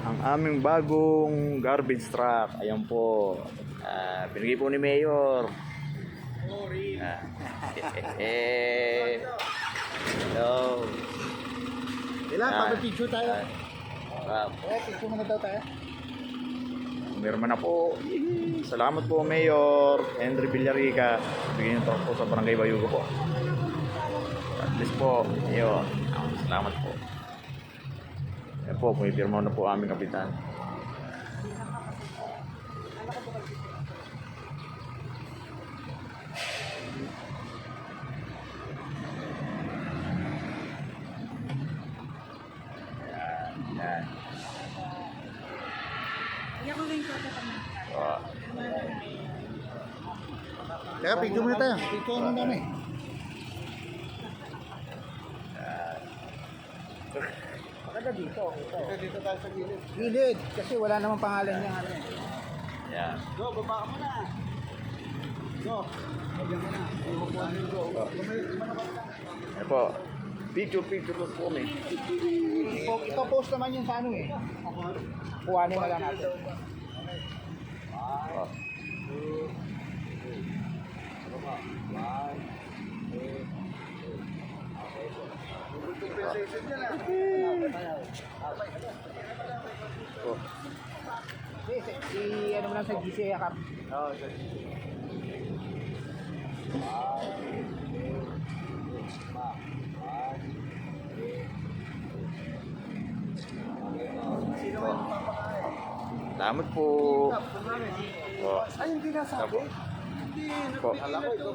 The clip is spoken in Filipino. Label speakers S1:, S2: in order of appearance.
S1: ang aming bagong garbage truck. Ayan po. Ah, binigay po ni Mayor. Ah, eh, Hello.
S2: Ilan?
S1: Ah.
S2: Pag-picture tayo.
S1: Ah,
S2: Eh, picture muna daw tayo.
S1: Meron na po. Salamat po, Mayor Henry Villarica. Bigyan niyo po sa Barangay Bayugo po. At least po, yun. Salamat po. Yan po, pumipirma na po aming kapitan. Yan, yan. Ah.
S2: Teka, picture muna tayo. Picture muna kami. Maganda dito. Dito, dito tayo sa gilid. Gilid, kasi wala namang pangalan niya. Ano. eh.
S1: Yan.
S2: Go, baba ka muna. Go. Lagyan mo na. Upuan mo, go.
S1: Yan po. Picture, picture po po kami.
S2: Ipo- Ipo-post naman yun sa ano eh. Kuhanin na lang natin.
S1: Ah. Oh.
S2: Si, si, si ano mo lang sa GC yakap. Oo,
S1: Salamat po. Oh.
S2: Ay, hindi nasabi. Ko, ikaw